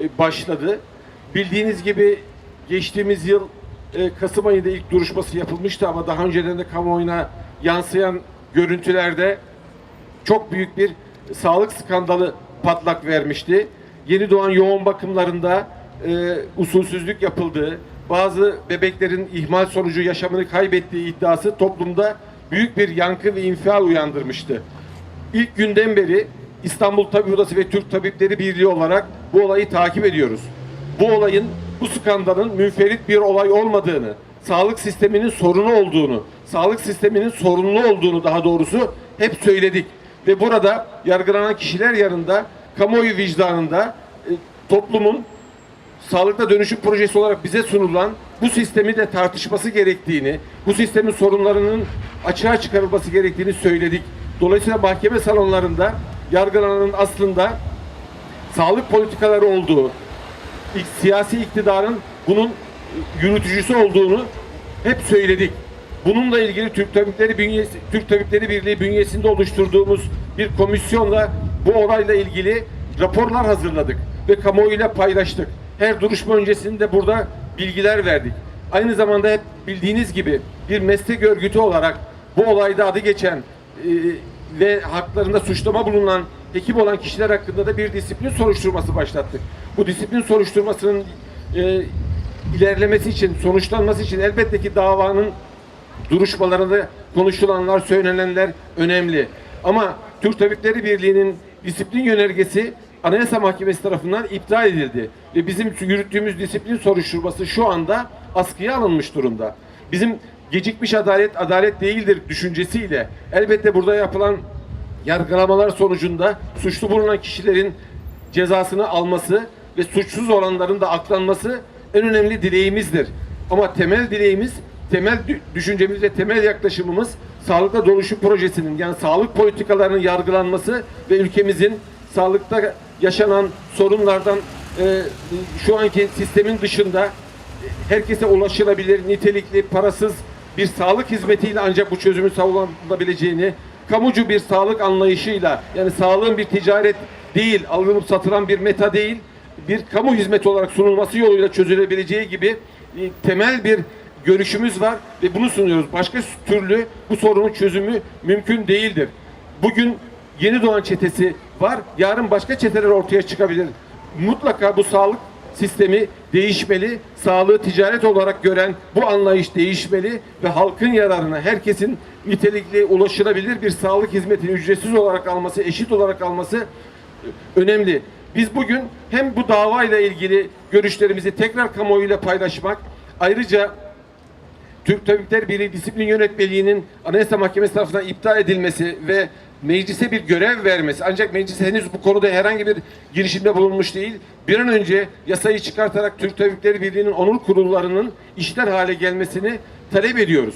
e, başladı. Bildiğiniz gibi geçtiğimiz yıl e, Kasım ayında ilk duruşması yapılmıştı ama daha önceden de kamuoyuna yansıyan görüntülerde çok büyük bir sağlık skandalı patlak vermişti. Yeni doğan yoğun bakımlarında e, usulsüzlük yapıldığı, bazı bebeklerin ihmal sonucu yaşamını kaybettiği iddiası toplumda büyük bir yankı ve infial uyandırmıştı. İlk günden beri İstanbul Tabip Odası ve Türk Tabipleri Birliği olarak bu olayı takip ediyoruz. Bu olayın, bu skandalın münferit bir olay olmadığını, sağlık sisteminin sorunu olduğunu, sağlık sisteminin sorunlu olduğunu daha doğrusu hep söyledik. Ve burada yargılanan kişiler yanında kamuoyu vicdanında e, toplumun sağlıkta dönüşüm projesi olarak bize sunulan bu sistemi de tartışması gerektiğini, bu sistemin sorunlarının açığa çıkarılması gerektiğini söyledik. Dolayısıyla mahkeme salonlarında yargılananın aslında sağlık politikaları olduğu, siyasi iktidarın bunun yürütücüsü olduğunu hep söyledik. Bununla ilgili Türk Tabipleri bünyesi, Türk Tabipleri Birliği bünyesinde oluşturduğumuz bir komisyonla bu olayla ilgili raporlar hazırladık ve kamuoyuyla paylaştık. Her duruşma öncesinde burada bilgiler verdik. Aynı zamanda hep bildiğiniz gibi bir meslek örgütü olarak bu olayda adı geçen e, ve haklarında suçlama bulunan hekim olan kişiler hakkında da bir disiplin soruşturması başlattık. Bu disiplin soruşturmasının e, ilerlemesi için, sonuçlanması için elbette ki davanın duruşmalarında konuşulanlar, söylenenler önemli. Ama Türk Tabipleri Birliği'nin disiplin yönergesi Anayasa Mahkemesi tarafından iptal edildi. Ve bizim yürüttüğümüz disiplin soruşturması şu anda askıya alınmış durumda. Bizim gecikmiş adalet adalet değildir düşüncesiyle elbette burada yapılan yargılamalar sonucunda suçlu bulunan kişilerin cezasını alması ve suçsuz olanların da aklanması en önemli dileğimizdir. Ama temel dileğimiz, temel dü- düşüncemiz ve temel yaklaşımımız sağlıkta dönüşüm projesinin yani sağlık politikalarının yargılanması ve ülkemizin sağlıkta yaşanan sorunlardan e, şu anki sistemin dışında herkese ulaşılabilir, nitelikli, parasız bir sağlık hizmetiyle ancak bu çözümün sağlanabileceğini, kamucu bir sağlık anlayışıyla, yani sağlığın bir ticaret değil, alınıp satılan bir meta değil, bir kamu hizmeti olarak sunulması yoluyla çözülebileceği gibi e, temel bir görüşümüz var ve bunu sunuyoruz. Başka türlü bu sorunun çözümü mümkün değildir. Bugün yeni doğan çetesi var, yarın başka çeteler ortaya çıkabilir. Mutlaka bu sağlık sistemi değişmeli, sağlığı ticaret olarak gören bu anlayış değişmeli ve halkın yararına herkesin nitelikli, ulaşılabilir bir sağlık hizmetini ücretsiz olarak alması, eşit olarak alması önemli. Biz bugün hem bu davayla ilgili görüşlerimizi tekrar kamuoyuyla paylaşmak, ayrıca Türk Tabipler Birliği Disiplin Yönetmeliği'nin Anayasa Mahkemesi tarafından iptal edilmesi ve meclise bir görev vermesi ancak meclis henüz bu konuda herhangi bir girişimde bulunmuş değil. Bir an önce yasayı çıkartarak Türk Tabipleri Birliği'nin onur kurullarının işler hale gelmesini talep ediyoruz.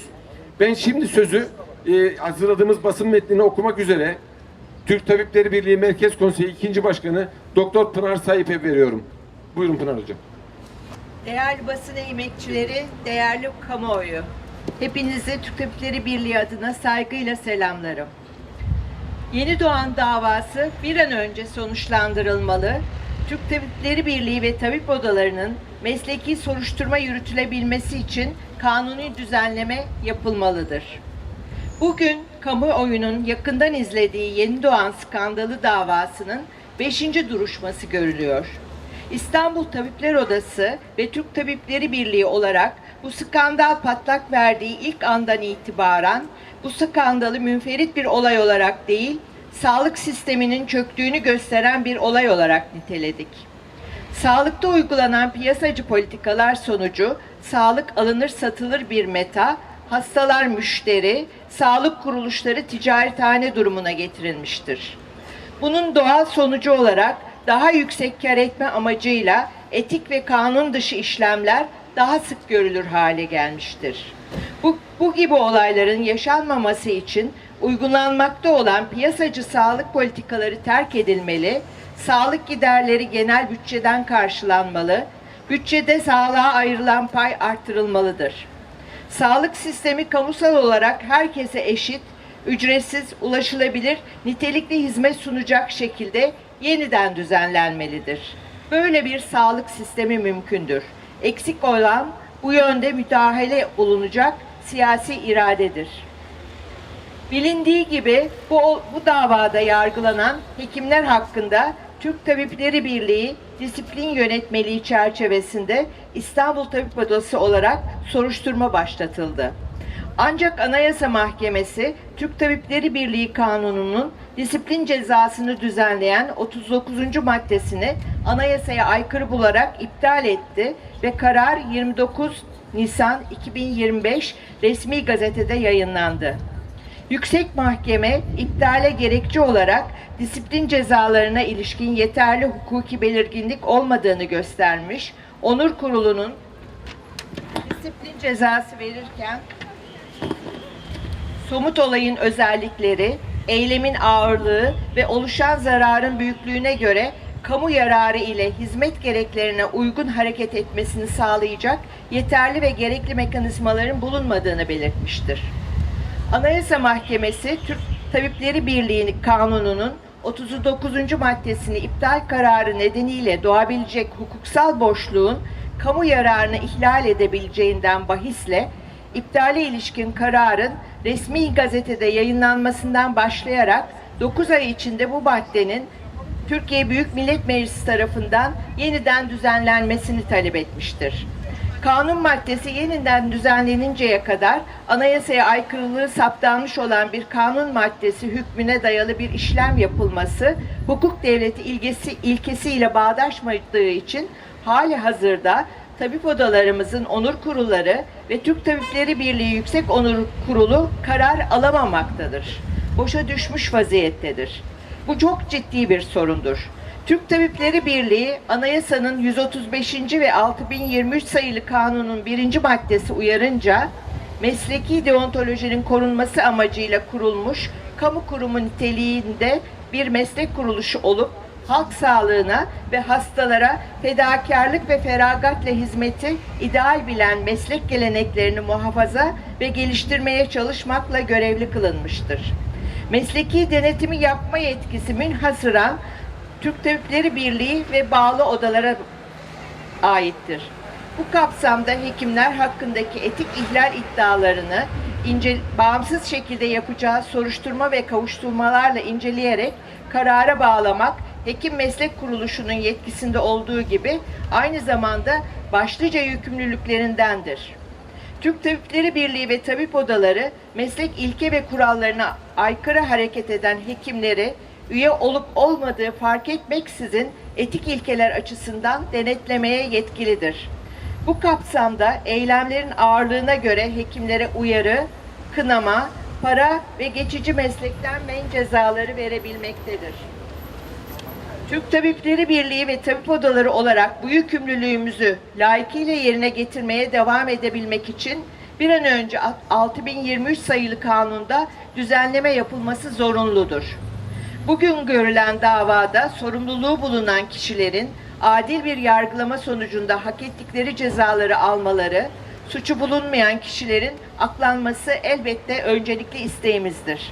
Ben şimdi sözü e, hazırladığımız basın metnini okumak üzere Türk Tabipleri Birliği Merkez Konseyi 2. Başkanı Doktor Pınar Sayip'e veriyorum. Buyurun Pınar Hocam. Değerli basın emekçileri, değerli kamuoyu. Hepinizi Türk Tabipleri Birliği adına saygıyla selamlarım. Yeni doğan davası bir an önce sonuçlandırılmalı. Türk Tabipleri Birliği ve tabip odalarının mesleki soruşturma yürütülebilmesi için kanuni düzenleme yapılmalıdır. Bugün kamuoyunun yakından izlediği yeni doğan skandalı davasının 5. duruşması görülüyor. İstanbul Tabipler Odası ve Türk Tabipleri Birliği olarak bu skandal patlak verdiği ilk andan itibaren bu skandalı münferit bir olay olarak değil, sağlık sisteminin çöktüğünü gösteren bir olay olarak niteledik. Sağlıkta uygulanan piyasacı politikalar sonucu sağlık alınır satılır bir meta, hastalar müşteri, sağlık kuruluşları ticarethane durumuna getirilmiştir. Bunun doğal sonucu olarak daha yüksek kar etme amacıyla etik ve kanun dışı işlemler daha sık görülür hale gelmiştir. Bu, bu gibi olayların yaşanmaması için uygulanmakta olan piyasacı sağlık politikaları terk edilmeli, sağlık giderleri genel bütçeden karşılanmalı, bütçede sağlığa ayrılan pay artırılmalıdır. Sağlık sistemi kamusal olarak herkese eşit, ücretsiz, ulaşılabilir, nitelikli hizmet sunacak şekilde yeniden düzenlenmelidir. Böyle bir sağlık sistemi mümkündür. Eksik olan bu yönde müdahale olunacak siyasi iradedir. Bilindiği gibi bu, bu davada yargılanan hekimler hakkında Türk Tabipleri Birliği disiplin yönetmeliği çerçevesinde İstanbul Tabip Odası olarak soruşturma başlatıldı. Ancak Anayasa Mahkemesi Türk Tabipleri Birliği Kanunu'nun disiplin cezasını düzenleyen 39. maddesini anayasaya aykırı bularak iptal etti ve karar 29 Nisan 2025 resmi gazetede yayınlandı. Yüksek Mahkeme iptale gerekçe olarak disiplin cezalarına ilişkin yeterli hukuki belirginlik olmadığını göstermiş. Onur Kurulu'nun disiplin cezası verirken somut olayın özellikleri, eylemin ağırlığı ve oluşan zararın büyüklüğüne göre kamu yararı ile hizmet gereklerine uygun hareket etmesini sağlayacak yeterli ve gerekli mekanizmaların bulunmadığını belirtmiştir. Anayasa Mahkemesi Türk Tabipleri Birliği Kanunu'nun 39. maddesini iptal kararı nedeniyle doğabilecek hukuksal boşluğun kamu yararını ihlal edebileceğinden bahisle iptale ilişkin kararın resmi gazetede yayınlanmasından başlayarak 9 ay içinde bu maddenin Türkiye Büyük Millet Meclisi tarafından yeniden düzenlenmesini talep etmiştir. Kanun maddesi yeniden düzenleninceye kadar anayasaya aykırılığı saptanmış olan bir kanun maddesi hükmüne dayalı bir işlem yapılması hukuk devleti ilgesi ilkesiyle bağdaşmadığı için hali hazırda tabip odalarımızın onur kurulları ve Türk Tabipleri Birliği Yüksek Onur Kurulu karar alamamaktadır. Boşa düşmüş vaziyettedir. Bu çok ciddi bir sorundur. Türk Tabipleri Birliği Anayasa'nın 135. ve 6023 sayılı kanunun birinci maddesi uyarınca mesleki deontolojinin korunması amacıyla kurulmuş kamu kurumu niteliğinde bir meslek kuruluşu olup halk sağlığına ve hastalara fedakarlık ve feragatla hizmeti ideal bilen meslek geleneklerini muhafaza ve geliştirmeye çalışmakla görevli kılınmıştır. Mesleki denetimi yapma yetkisi münhasıran Türk Tabipleri Birliği ve bağlı odalara aittir. Bu kapsamda hekimler hakkındaki etik ihlal iddialarını ince, bağımsız şekilde yapacağı soruşturma ve kavuşturmalarla inceleyerek karara bağlamak hekim meslek kuruluşunun yetkisinde olduğu gibi aynı zamanda başlıca yükümlülüklerindendir. Türk Tabipleri Birliği ve tabip odaları meslek ilke ve kurallarına aykırı hareket eden hekimleri üye olup olmadığı fark etmeksizin etik ilkeler açısından denetlemeye yetkilidir. Bu kapsamda eylemlerin ağırlığına göre hekimlere uyarı, kınama, para ve geçici meslekten men cezaları verebilmektedir. Türk Tabipleri Birliği ve tabip odaları olarak bu yükümlülüğümüzü layıkıyla yerine getirmeye devam edebilmek için bir an önce 6023 sayılı kanunda düzenleme yapılması zorunludur. Bugün görülen davada sorumluluğu bulunan kişilerin adil bir yargılama sonucunda hak ettikleri cezaları almaları, suçu bulunmayan kişilerin aklanması elbette öncelikli isteğimizdir.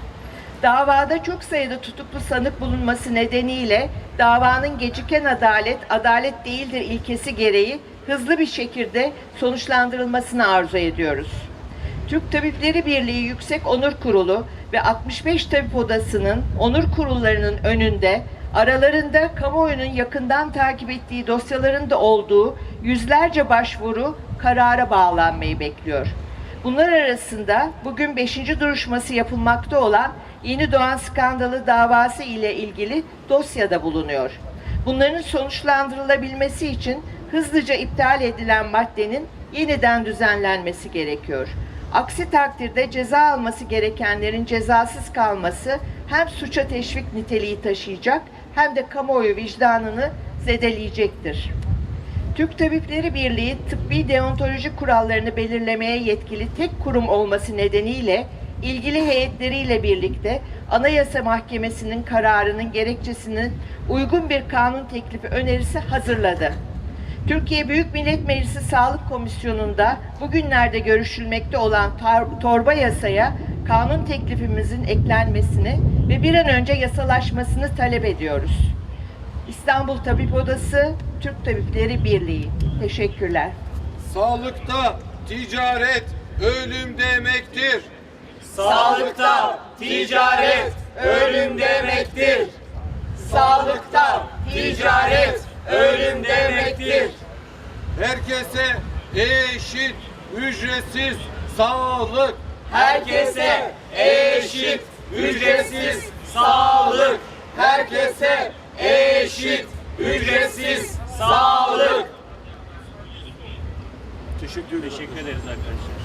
Davada çok sayıda tutuklu sanık bulunması nedeniyle davanın geciken adalet, adalet değildir ilkesi gereği hızlı bir şekilde sonuçlandırılmasını arzu ediyoruz. Türk Tabipleri Birliği Yüksek Onur Kurulu ve 65 Tabip Odası'nın onur kurullarının önünde aralarında kamuoyunun yakından takip ettiği dosyaların da olduğu yüzlerce başvuru karara bağlanmayı bekliyor. Bunlar arasında bugün 5. duruşması yapılmakta olan Yeni Doğan Skandalı davası ile ilgili dosyada bulunuyor. Bunların sonuçlandırılabilmesi için hızlıca iptal edilen maddenin yeniden düzenlenmesi gerekiyor. Aksi takdirde ceza alması gerekenlerin cezasız kalması hem suça teşvik niteliği taşıyacak hem de kamuoyu vicdanını zedeleyecektir. Türk Tabipleri Birliği tıbbi deontoloji kurallarını belirlemeye yetkili tek kurum olması nedeniyle ilgili heyetleriyle birlikte Anayasa Mahkemesi'nin kararının gerekçesinin uygun bir kanun teklifi önerisi hazırladı. Türkiye Büyük Millet Meclisi Sağlık Komisyonu'nda bugünlerde görüşülmekte olan torba yasaya kanun teklifimizin eklenmesini ve bir an önce yasalaşmasını talep ediyoruz. İstanbul Tabip Odası, Türk Tabipleri Birliği. Teşekkürler. Sağlıkta ticaret ölüm demektir. Sağlıkta ticaret ölüm demektir. Sağlıkta ticaret ölüm demektir. Herkese eşit ücretsiz sağlık. Herkese eşit ücretsiz sağlık. Herkese eşit ücretsiz sağlık. Teşekkür. Teşekkür ederiz arkadaşlar.